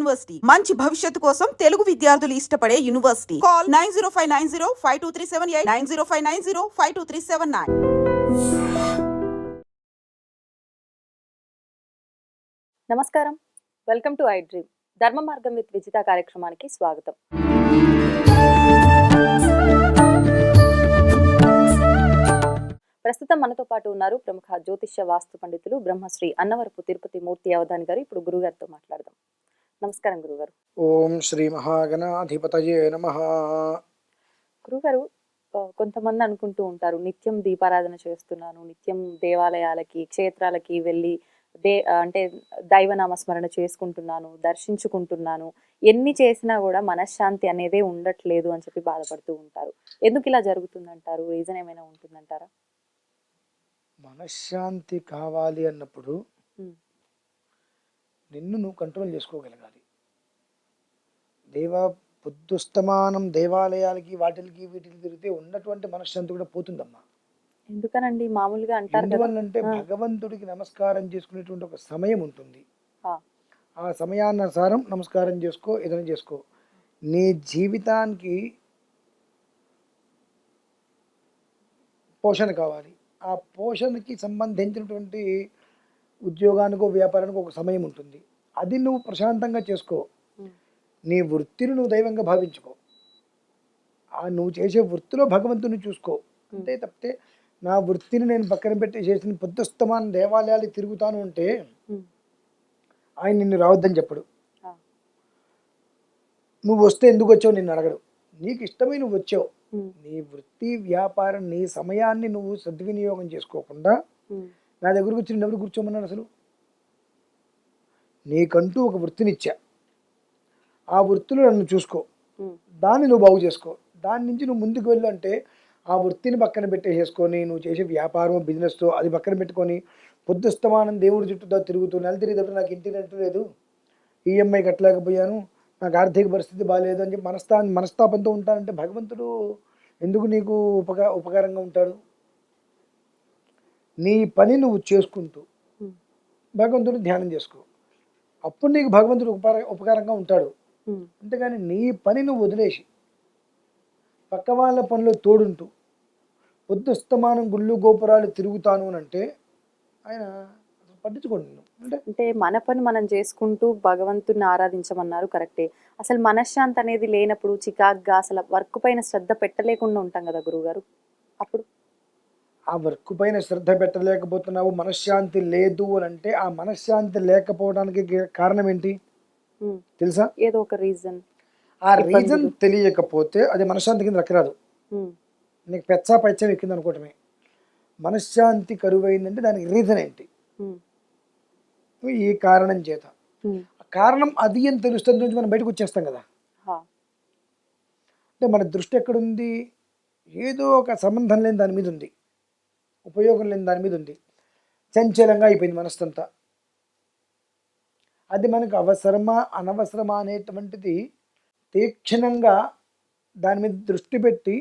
University. మంచి భవిష్యత్తు కోసం తెలుగు విద్యార్థులు ఇష్టపడే university. Call nine zero five nine zero five two three seven eight nine zero five nine zero five two three seven nine. నమస్కారం. Welcome to I dream. Dharma Margam with Vijitha కార్యక్రమానికి స్వాగతం. ప్రస్తుతం మనతో పాటు ఉన్నారు ప్రముఖ జ్యోతిష్య వాస్తు పండితులు బ్రహ్మశ్రీ అన్నవరపు తిరుపతి మూర్తి అవధాని గారు. ఇప్పుడు గురుగారితో మాట్లాడదాం. నమస్కారం గురుగారు. ఓం శ్రీ మహాగణాధిపతయే నమ. గురుగారు కొంతమంది అనుకుంటూ ఉంటారు నిత్యం దీపారాధన చేస్తున్నాను నిత్యం దేవాలయాలకి క్షేత్రాలకి వెళ్ళి దే అంటే దైవనామస్మరణ చేసుకుంటున్నాను దర్శించుకుంటున్నాను. ఎన్ని చేసినా కూడా మనశ్శాంతి అనేదే ఉండట్లేదు అని చెప్పి బాధపడుతూ ఉంటారు. ఎందుకు ఇలా జరుగుతుందంటారు? రీజన్ ఏమైనా ఉంటుందంటారా? మనశ్శాంతి కావాలి అన్నప్పుడు నిన్ను నువ్వు కంట్రోల్ చేసుకోగలగాలి. దేవ పొద్దుస్తమానం దేవాలయాలకి వాటికి వీటికి తిరిగితే ఉన్నటువంటి మనశ్శాంతి కూడా పోతుందమ్మా. ఎందుకనండి? మామూలుగా అంటారు ఎందువల్లంటే. భగవంతుడికి నమస్కారం చేసుకునేటువంటి ఒక సమయం ఉంటుంది. ఆ సమయానుసారం నమస్కారం చేసుకో ఏదైనా చేసుకో. నీ జీవితానికి పోషణ కావాలి. ఆ పోషణకి సంబంధించినటువంటి ఉద్యోగానికో వ్యాపారానికో ఒక సమయం ఉంటుంది. అది నువ్వు ప్రశాంతంగా చేసుకో. నీ వృత్తిని నువ్వు దైవంగా భావించుకో. ఆ నువ్వు చేసే వృత్తిలో భగవంతుని చూసుకో. అంతే తప్పితే నా వృత్తిని నేను పక్కన పెట్టి చేసిన పొద్దుస్తమాన దేవాలయాలు తిరుగుతాను అంటే ఆయన నిన్ను రావద్దని చెప్పడు. నువ్వు వస్తే ఎందుకు వచ్చావు నిన్ను అడగడు. నీకు ఇష్టమై నువ్వు వచ్చావు. నీ వృత్తి వ్యాపారం నీ సమయాన్ని నువ్వు సద్వినియోగం చేసుకోకుండా నా దగ్గరకు వచ్చి నిన్ను ఎవరు కూర్చోమన్నాడు అసలు? నీకంటూ ఒక వృత్తినిచ్చా. ఆ వృత్తిలో నన్ను చూసుకో. దాన్ని నువ్వు బాగు చేసుకో. దాని నుంచి నువ్వు ముందుకు వెళ్ళు అంటే ఆ వృత్తిని పక్కన పెట్టేసేసుకొని నువ్వు చేసే వ్యాపారం బిజినెస్తో అది పక్కన పెట్టుకొని పొద్దుస్తమానం దేవుడి చుట్టూ తిరుగుతూ నెల తిరిగేటప్పుడు నాకు ఇంటి రెంట్ లేదు. ఈఎంఐ కట్టలేకపోయాను. నాకు ఆర్థిక పరిస్థితి బాగాలేదు అని చెప్పి మనస్తా మనస్తాపంతో ఉంటానంటే భగవంతుడు ఎందుకు నీకు ఉపకా ఉపకారంగా ఉంటాడు? నీ పని నువ్వు చేసుకుంటూ ఉమ్, భగవంతుడు ధ్యానం చేసుకో. అప్పుడు నీకు భగవంతుడు ఉపకార ఉపకారంగా ఉంటాడు. అంతేగాని నీ పని నువ్వు వదిలేసి పక్క వాళ్ళ పనిలో తోడుంటూ పొద్దుస్తమానం గుళ్ళు గోపురాలు తిరుగుతాను అని అంటే ఆయన పట్టించుకోండి అంటే అంటే మన పని మనం చేసుకుంటూ భగవంతుని ఆరాధించమన్నారు కరెక్టే. అసలు మనశ్శాంతి అనేది లేనప్పుడు చికాగ్గా అసలు వర్క్ పైన శ్రద్ధ పెట్టలేకుండా ఉంటాం కదా గురుగారు అప్పుడు? ఆ వర్క్ పైన శ్రద్ధ పెట్టలేకపోతున్నావు మనశ్శాంతి లేదు అని అంటే ఆ మనశ్శాంతి లేకపోవడానికి కారణం ఏంటి? తెలుసా? ఏదో ఒక రీజన్ ఆ రీజన్ తెలియకపోతే అది మనశ్శాంతి కింద రక్కరాదు. నీకు పెచ్చా పచ్చం ఎక్కింది అనుకోవటమే. మనశ్శాంతి కరువైందంటే దానికి రీజన్ ఏంటి? ఈ కారణం చేత. ఆ కారణం అది అని తెలుస్తుంది నుంచి మనం బయటకు వచ్చేస్తాం కదా. అంటే మన దృష్టి ఎక్కడుంది? ఏదో ఒక సంబంధం లేని దాని మీద ఉంది. ఉపయోగం లేని దాని మీద ఉంది. చంచలంగా అయిపోయింది మనస్సంతా. అది మనకు అవసరమా అనవసరమా అనేటువంటిది తీక్షణంగా దాని మీద దృష్టి పెట్టి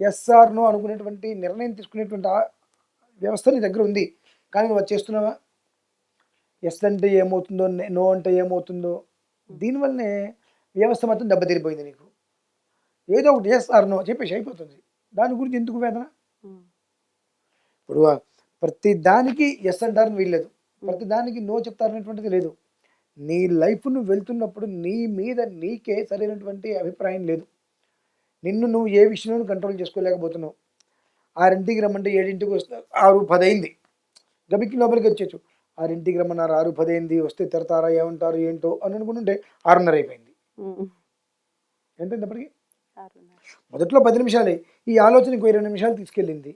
ఎస్ఆర్నో అనుకునేటువంటి నిర్ణయం తీసుకునేటువంటి వ్యవస్థ నీ దగ్గర ఉంది. కానీ నువ్వు చేస్తున్నావా? ఎస్ అంటే ఏమవుతుందో నో అంటే ఏమవుతుందో దీనివల్లనే వ్యవస్థ మాత్రం దెబ్బతిరిపోయింది నీకు. ఏదో ఒకటి ఎస్ ఆర్ నో చెప్పేసి అయిపోతుంది. దాని గురించి ఎందుకు వేదన? ఇప్పుడు ప్రతి దానికి ఎస్ అంటారని వీల్లేదు. ప్రతి దానికి నో చెప్తారనేటువంటిది లేదు. నీ లైఫ్ నువ్వు వెళ్తున్నప్పుడు నీ మీద నీకే సరైనటువంటి అభిప్రాయం లేదు. నిన్ను నువ్వు ఏ విషయంలోనూ కంట్రోల్ చేసుకోలేకపోతున్నావు. ఆరింటికి రమ్మంటే ఏడింటికి వస్తా ఆరు పది అయింది గబికి లోపలికి వచ్చేచ్చు ఆరింటికి రమ్మన్నారు ఆరు పది అయింది వస్తే తిడతారా ఏమంటారు ఏంటో అని అనుకుంటుంటే ఆరున్నర అయిపోయింది. ఎంతైంది అప్పటికి? మొదట్లో పది నిమిషాలే. ఈ ఆలోచన ఇంకో ఇరవై నిమిషాలు తీసుకెళ్ళింది.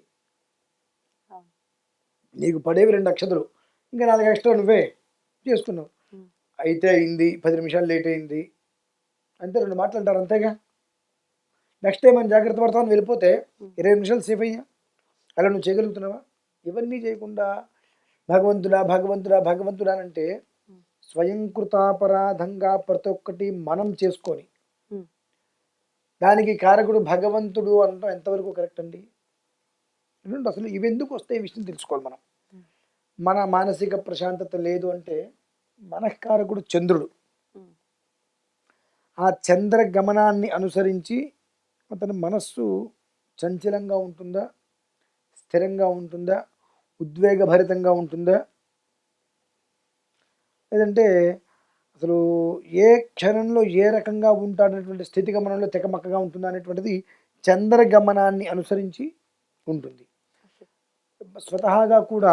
నీకు పడేవి రెండు అక్షతలు ఇంకా నాలుగు ఎక్స్ట్రా నువ్వే చేసుకున్నావు. అయితే అయింది పది నిమిషాలు లేట్ అయింది అంతే రెండు మాటలు అంటారు అంతేగా నెక్స్ట్ టైం మనం జాగ్రత్త పడతామని వెళ్ళిపోతే. ఇరవై నిమిషాలు సేఫ్ అయ్యా అలా నువ్వు చేయగలుగుతున్నావా ఇవన్నీ చేయకుండా భగవంతుడా భగవంతుడా భగవంతుడా అంటే Hmm. స్వయం కృతాపరాధంగా ప్రతి ఒక్కటి మనం చేసుకొని. దానికి కారకుడు భగవంతుడు అనడం ఎంతవరకు కరెక్ట్ అండి ఎందుకంటే అసలు ఇవెందుకు వస్తాయి ఈ విషయం తెలుసుకోవాలి మనం. మన మానసిక ప్రశాంతత లేదు అంటే మనకారకుడు చంద్రుడు. ఆ చంద్ర గమనాన్ని అనుసరించి అతని మనస్సు చంచలంగా ఉంటుందా? స్థిరంగా ఉంటుందా? ఉద్వేగభరితంగా ఉంటుందా? లేదంటే అసలు ఏ క్షణంలో ఏ రకంగా ఉంటాడనేటువంటి స్థితి గమనంలో తెకమక్కగా ఉంటుందా అనేటువంటిది చంద్రగమనాన్ని అనుసరించి ఉంటుంది. స్వతహాగా కూడా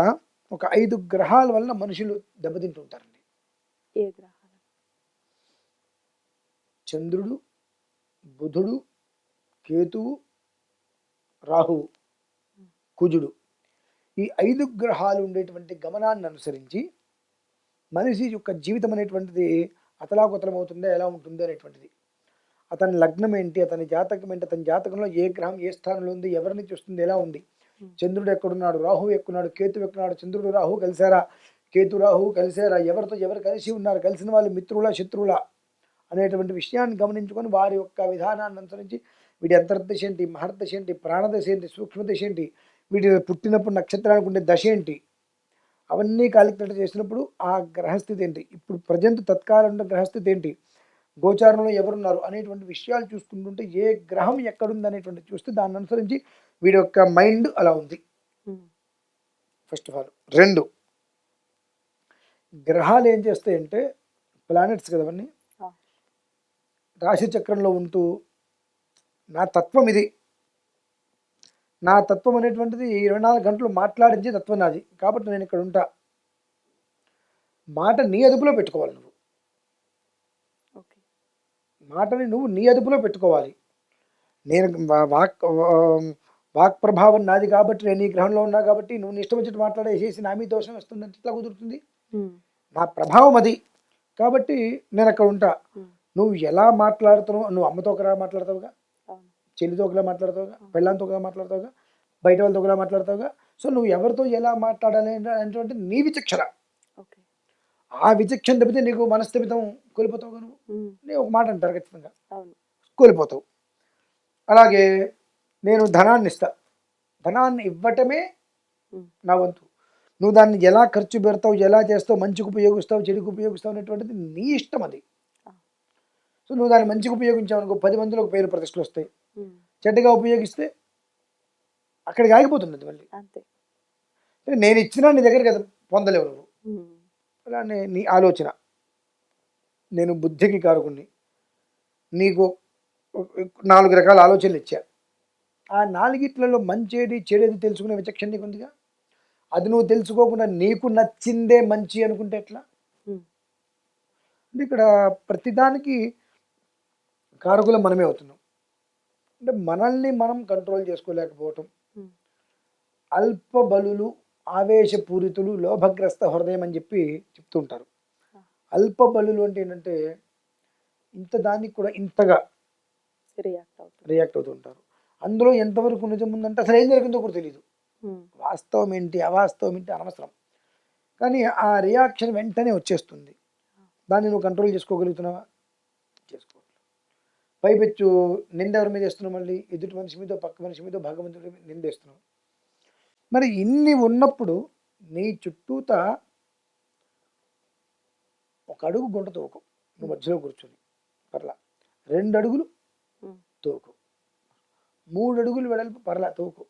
ఒక ఐదు గ్రహాల వలన మనుషులు దెబ్బతింటుంటారండి. ఏ గ్రహాలు? చంద్రుడు బుధుడు కేతువు రాహువు కుజుడు. ఈ ఐదు గ్రహాలు ఉండేటువంటి గమనాన్ని అనుసరించి మనిషి యొక్క జీవితం అనేటువంటిది అతలాకుతలమవుతుందా ఎలా ఉంటుందో అనేటువంటిది. అతని లగ్నం ఏంటి అతని జాతకం ఏంటి అతని జాతకంలో ఏ గ్రహం ఏ స్థానంలో ఉంది ఎవరిని చూస్తుంది ఎలా ఉంది చంద్రుడు ఎక్కడున్నాడు? రాహువు ఎక్కున్నాడు. కేతు ఎక్కున్నాడు. చంద్రుడు రాహు కలిశారా? కేతు రాహు కలిశారా? ఎవరితో ఎవరు కలిసి ఉన్నారు? కలిసిన వాళ్ళు మిత్రుల శత్రువుల అనేటువంటి విషయాన్ని గమనించుకొని వారి యొక్క విధానాన్ని అనుసరించి వీడి అంతర్దశ ఏంటి? మహర్దశ ఏంటి? ప్రాణదశ ఏంటి? సూక్ష్మదశ ఏంటి? వీటి పుట్టినప్పుడు నక్షత్రానికి ఉండే దశ ఏంటి? అవన్నీ కాలిక్యులేట్ చేసినప్పుడు ఆ గ్రహస్థితి ఏంటి? ఇప్పుడు ప్రజెంట్ తత్కాలం ఉన్న గ్రహస్థితి ఏంటి? గోచారంలో ఎవరున్నారు అనేటువంటి విషయాలు చూసుకుంటుంటే ఏ గ్రహం ఎక్కడుంది అనేటువంటి చూస్తే దాన్ని అనుసరించి వీడి యొక్క మైండ్ అలా ఉంది. ఫస్ట్ ఆఫ్ ఆల్ రెండు. గ్రహాలు ఏం చేస్తాయంటే ప్లానెట్స్ కదా అవన్నీ. రాశి చక్రంలో ఉంటూ నా తత్వం ఇది. నా తత్వం అనేటువంటిది ఇరవై నాలుగు గంటలు మాట్లాడించే తత్వం నాది. కాబట్టి నేను ఇక్కడ ఉంటా. మాట నీ అదుపులో పెట్టుకోవాలి మాటని నువ్వు నీ అదుపులో పెట్టుకోవాలి. నేను వాక్ వాక్ ప్రభావం నాది కాబట్టి నేను ఈ గ్రహంలో ఉన్నా కాబట్టి నువ్వు నీ ఇష్టం వచ్చినట్టు మాట్లాడేసేసి నా మీద దోషం వస్తుందంటే ఇట్లా కుదురుతుంది. నా ప్రభావం అది. కాబట్టి నేను అక్కడ ఉంటా. నువ్వు ఎలా మాట్లాడుతున్నావు నువ్వు అమ్మతో ఒకలా మాట్లాడతావుగా? చెల్లితో ఒకలా మాట్లాడతావుగా? పెళ్ళాంతో ఒకలా మాట్లాడతావుగా? బయట వాళ్ళతో ఒకలా మాట్లాడతావుగా? సో నువ్వు ఎవరితో ఎలా మాట్లాడాలి అనేటువంటి నీ విచక్షణ. ఆ విచక్షణ తప్పితే నీకు మనస్థిమితం కోల్పోతావుగా నువ్వు. నేను ఒక మాట అంటారు ఖచ్చితంగా. కోల్పోతావు. అలాగే నేను ధనాన్ని ఇస్తా. ధనాన్ని ఇవ్వటమే. నా వంతు. నువ్వు దాన్ని ఎలా ఖర్చు పెడతావు ఎలా చేస్తావు మంచికి ఉపయోగిస్తావు చెడుకు ఉపయోగిస్తావు అనేటువంటిది నీ ఇష్టం అది. సో నువ్వు దాన్ని మంచికి ఉపయోగించావు అనుకో పది మందిలో ఒక పేరు ప్రతిష్టలు వస్తాయి. చెడ్డగా ఉపయోగిస్తే అక్కడికి ఆగిపోతుంది మళ్ళీ. నేను ఇచ్చినా నీ దగ్గర కదా పొందలేవు నువ్వు. అలానే నీ ఆలోచన. నేను బుద్ధికి కారుకుని నీకు నాలుగు రకాల ఆలోచనలు ఇచ్చా. ఆ నాలుగిట్లలో మంచేది చెడేది తెలుసుకునే విచక్షణ నీకు ఉందిగా అది నువ్వు తెలుసుకోకుండా నీకు నచ్చిందే మంచి అనుకుంటే ఎట్లా. అంటే ఇక్కడ ప్రతిదానికి కారకులం మనమే అవుతున్నాం. అంటే మనల్ని మనం కంట్రోల్ చేసుకోలేకపోవటం. అల్ప బలులు ఆవేశపూరితులు లోభగ్రస్త హృదయం అని చెప్పి చెప్తూ ఉంటారు అల్ప బలులు అంటే ఏంటంటే ఇంత దానికి కూడా ఇంతగా రియాక్ట్ అవుతుంది రియాక్ట్ అవుతూ ఉంటారు అందులో ఎంతవరకు నిజం ఉందంటే అసలు ఏం జరిగిందో కూడా తెలియదు. వాస్తవం ఏంటి అవాస్తవం ఏంటి అనవసరం. కానీ ఆ రియాక్షన్ వెంటనే వచ్చేస్తుంది. దాన్ని నువ్వు కంట్రోల్ చేసుకోగలుగుతున్నావా? చేసుకో. పైపెచ్చు నింద ఎవరి మీద వేస్తున్నావు మళ్ళీ? ఎదుటి మనిషి మీద పక్క మనిషి మీద భగవంతుడి మీద నిందేస్తున్నావు మరి ఇన్ని ఉన్నప్పుడు నీ చుట్టూత ఒక అడుగు గుంట తోకు. నువ్వు మధ్యలో కూర్చొని. పర్లా. రెండు అడుగులు. తోకు. మూడు అడుగులు వెడల్పు పర్లా తోకు.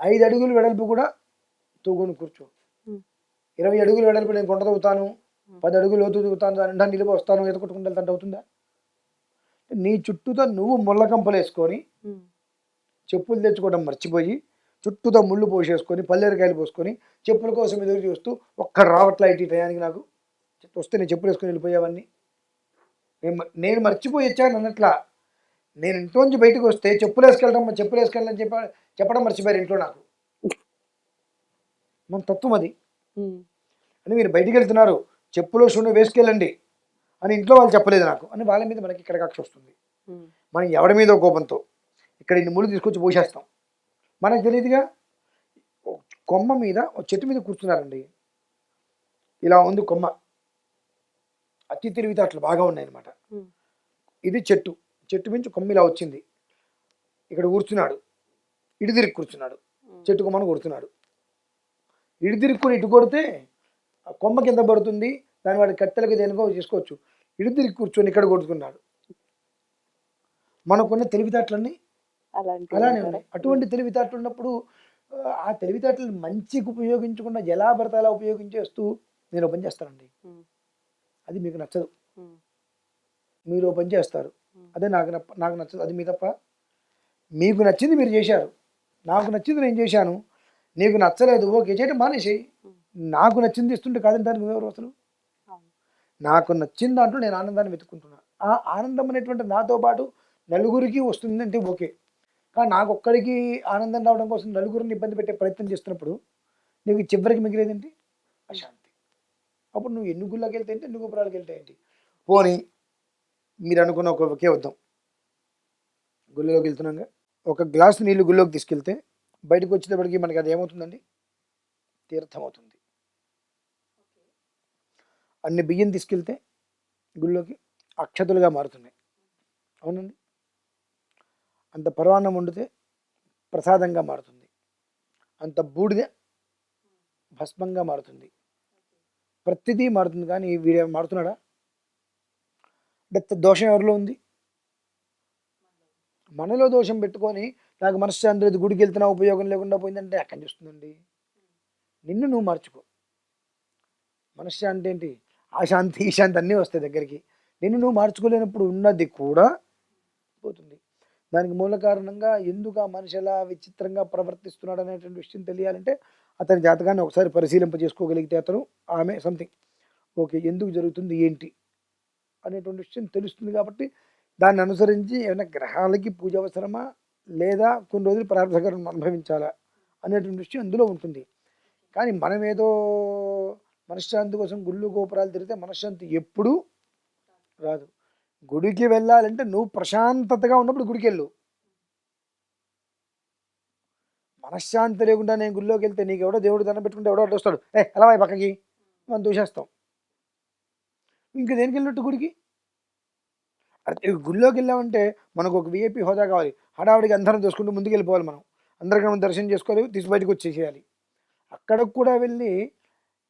ఐదు అడుగులు వెడల్పు కూడా తూగుని కూర్చో. ఇరవై అడుగులు వెడల్పు నేను గుంట తవ్వుతాను. పది అడుగులు లోతు తవ్వుతాను దాని నిలువ వస్తాను ఎదుకొట్టుకుంటే వెళ్తాంటే అవుతుందా నీ చుట్టూతో నువ్వు ముళ్ళకంపలు వేసుకొని ఉమ్. చెప్పులు తెచ్చుకోవడం మర్చిపోయి చుట్టూతో ముళ్ళు పోసేసుకొని పల్లెరకాయలు పోసుకొని చెప్పుల కోసం ఎదురు చూస్తూ ఒక్కడ రావట్లా ఇటు టయానికి నాకు. వస్తే నేను చెప్పులు వేసుకొని వెళ్ళిపోయావన్నీ నేను నేను మర్చిపోయి వచ్చాను అన్నట్లా. నేను ఇంట్లోంచి బయటకు వస్తే చెప్పులు వేసుకెళ్ళడం చెప్పులు వేసుకెళ్ళడం చెప్ప చెప్పడం మర్చిపోయారు ఇంట్లో నాకు. మన తత్వం అది. అని మీరు బయటికి వెళ్తున్నారు. చెప్పులు షూను వేసుకెళ్ళండి అని ఇంట్లో వాళ్ళు చెప్పలేదు నాకు. అని వాళ్ళ మీద మనకి ఇక్కడ కక్ష వస్తుంది. మనం ఎవడి మీద కోపంతో? ఇక్కడ ఇన్ని ముళ్ళు తీసుకొచ్చి పోసేస్తాం. మనకు తెలియదుగా కొమ్మ మీద చెట్టు మీద కూర్చున్నారండి. ఇలా ఉంది కొమ్మ. అతి తెలివితేటలు బాగా ఉన్నాయన్నమాట. ఇది చెట్టు. చెట్టు మించి కొమ్మ ఇలా వచ్చింది. ఇక్కడ కూర్చున్నాడు. ఇటు తిరిగి కూర్చున్నాడు. చెట్టు కొమ్మను కొడుతున్నాడు. ఇటు తిరుక్కుని ఇటు కొడితే ఆ కొమ్మ కింద పడుతుంది. దాని వాడి కట్టెలకి దేనికో చేసుకోవచ్చు. ఇటు తిరిగి కూర్చొని ఇక్కడ కొడుతున్నాడు. మనకున్న తెలివితేటలన్నీ అలానే ఉన్నాయి. అటువంటి తెలివితేటలు ఉన్నప్పుడు ఆ, తెలివితేటలు మంచికి ఉపయోగించకుండా ఎలా పడితే అలా ఉపయోగించేస్తూ నేను పని చేస్తానండి. అది మీకు నచ్చదు. మీరు పని చేస్తారు. అదే నాకు నప్ప- నాకు నచ్చదు. అది మీ తప్ప. మీకు నచ్చింది మీరు చేశారు. నాకు నచ్చింది నేను చేశాను. నీకు నచ్చలేదు ఓకే చేయడం మానేసేయి. నాకు నచ్చింది ఇస్తుంటే కాదంటారు నువ్వెవరు అసలు? నాకు నచ్చిన దాంట్లో నేను ఆనందాన్ని వెతుక్కుంటున్నా. ఆ ఆనందం అనేటువంటి నాతో పాటు నలుగురికి వస్తుందంటే ఓకే. కానీ నాకు ఒక్కడికి ఆనందం రావడం కోసం నలుగురిని ఇబ్బంది పెట్టే ప్రయత్నం చేస్తున్నప్పుడు నీకు చివరికి మిగిలేదేంటి? అశాంతి. అప్పుడు నువ్వు ఎన్ని గుళ్ళకి వెళ్తే ఏంటి? ఎన్ని గోపురాలకు వెళ్తే ఏంటి? పోనీ మీరు అనుకున్న ఒక ఒకే వద్దాం. గుళ్ళలోకి వెళ్తున్నాగా. ఒక గ్లాసు నీళ్ళు గుళ్ళోకి తీసుకెళ్తే బయటకు వచ్చేటప్పటికి మనకి అది ఏమవుతుందండి? తీర్థం అవుతుంది అన్ని బియ్యం తీసుకెళ్తే గుళ్ళోకి అక్షతులుగా మారుతున్నాయి. అవునండి? అంత పరవాన్నం వండితే ప్రసాదంగా మారుతుంది. అంత బూడిద భస్మంగా మారుతుంది. ప్రతిదీ మారుతుంది. కానీ వీడే మారుతున్నాడా? అంటే దోషం ఎవరిలో ఉంది? మనలో దోషం పెట్టుకొని నాకు మనశ్శాంతి లేదు గుడికి వెళ్తున్నా ఉపయోగం లేకుండా పోయిందంటే అక్కడ చూస్తుందండి నిన్ను నువ్వు మార్చుకో. మనశ్శాంతి ఏంటి? ఆ శాంతి ఈ శాంతి అన్నీ వస్తాయి దగ్గరికి. నిన్ను నువ్వు మార్చుకోలేనప్పుడు ఉన్నది కూడా దానికి మూల కారణంగా ఎందుకు ఆ మనిషి ఎలా విచిత్రంగా ప్రవర్తిస్తున్నాడు అనేటువంటి విషయం తెలియాలంటే అతని జాతకాన్ని ఒకసారి పరిశీలింప చేసుకోగలిగితే అతను ఆమె సంథింగ్ ఓకే ఎందుకు జరుగుతుంది ఏంటి అనేటువంటి విషయం తెలుస్తుంది కాబట్టి దాన్ని అనుసరించి ఏమైనా గ్రహాలకి పూజ అవసరమా లేదా కొన్ని రోజులు ప్రార్థకరం అనుభవించాలా అనేటువంటి విషయం అందులో ఉంటుంది. కానీ మనం ఏదో మనశ్శాంతి కోసం గుళ్ళు గోపురాలు తిరిగితే మనశ్శాంతి ఎప్పుడూ రాదు. గుడికి వెళ్ళాలంటే నువ్వు ప్రశాంతతగా ఉన్నప్పుడు గుడికి వెళ్ళు మనశ్శాంతి లేకుండా నేను గుడిలోకి వెళ్తే నీకు ఎవడో దేవుడు దండం పెట్టుకుంటే ఎవడో వస్తాడు. ఏ ఎలా వాయి పక్కకి? మనం దూషేస్తాం ఇంక దేనికి వెళ్ళినట్టు గుడికి? అదే గుడిలోకి వెళ్ళామంటే మనకు ఒక విఐపి హోదా కావాలి. హడావిడికి అందరం చూసుకుంటూ ముందుకు వెళ్ళిపోవాలి మనం. అందరికీ మనం దర్శనం చేసుకోవాలి తీసి బయటకు వచ్చేసేయాలి. అక్కడికి కూడా వెళ్ళి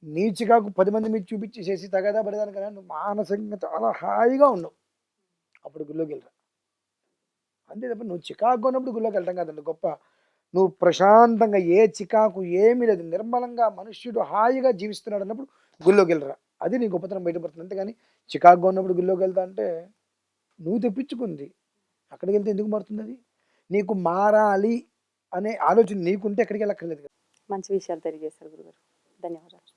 నీచికాకు పది మంది మీకు చూపించేసేసి తగదా పడేదానికన్నా నువ్వు మానసికంగా చాలా హాయిగా ఉన్నావు అప్పుడు గుళ్ళోకి వెళ్ళరా? అంతే తప్ప నువ్వు చికాకు ఉన్నప్పుడు గుళ్ళోకి వెళ్ళటం కాదండి గొప్ప. నువ్వు ప్రశాంతంగా ఏ చికాకు ఏమీ లేదు నిర్మలంగా మనుష్యుడు హాయిగా జీవిస్తున్నాడు అన్నప్పుడు గుళ్ళోకి వెళ్ళరా? అది నీ గొప్పతనం బయటపడుతుంది. అంతేగాని చికాకు ఉన్నప్పుడు గుళ్ళోకి వెళ్తా అంటే నువ్వు తెప్పించుకుంది. అక్కడికి వెళ్తే ఎందుకు మారుతుంది అది? నీకు మారాలి అనే ఆలోచన నీకుంటే ఎక్కడికి వెళ్ళక్కర్లేదు కదా. మంచి విషయాలు తెలియజేశారు గురుగారు. ధన్యవాదాలు.